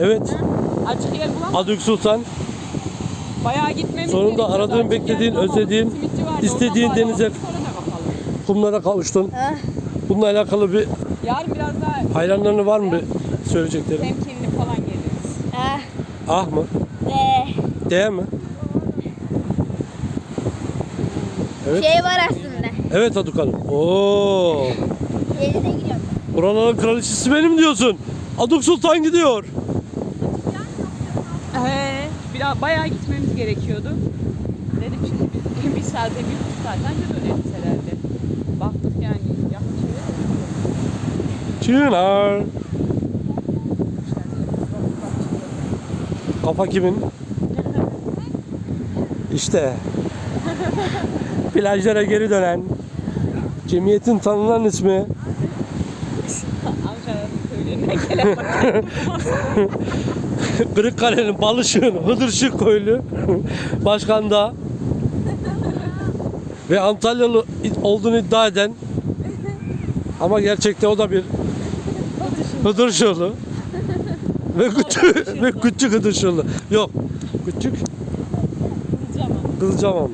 Evet. Açık yer bulamadım. Adük Sultan. Bayağı gitmemiz Sonunda gerekiyordu. aradığın, Açık yer beklediğin, özlediğin, Simitçi vardı, istediğin oradan denize-. Kumlara kavuştun. Ah, Bununla alakalı bir Yarın biraz daha hayranların var mı bir söyleyeceklerin? temkinli falan geliriz. ah, Ah mı? ve Değil mi? Evet. şey var aslında. Evet Aduk Hanım. Oo. Denize giriyorum. Buraların kraliçesi benim diyorsun. Aduk Sultan gidiyor. Biraz bayağı gitmemiz gerekiyordu. Dedim şimdi biz bir saatte bir buçuk saat önce döneriz herhalde. Baktık yani yakın şöyle Çınar. Kafa kimin? İşte. Plajlara geri dönen. Cemiyetin tanınan ismi. Ankara'nın köylerine gelen. Kırıkkale'nin Balışık'ın Hıdırşık köylü başkan da ve Antalyalı olduğunu iddia eden ama gerçekte o da bir Hıdırşıklı ve küçük ve küçük Hıdırşıklı. Yok. Küçük. Kızılcahamamlı.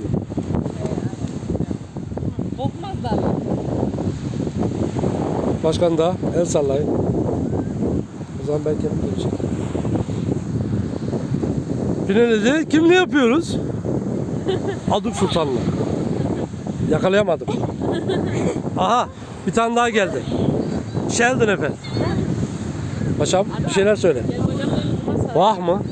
Bokmazlar. Başkan da el sallayın. O zaman belki hep gelecek. Finalde kimle yapıyoruz? Aduk Sultan'la. Yakalayamadım. Aha bir tane daha geldi. Sheldon Efe. Paşam bir şeyler söyle. Vah mı?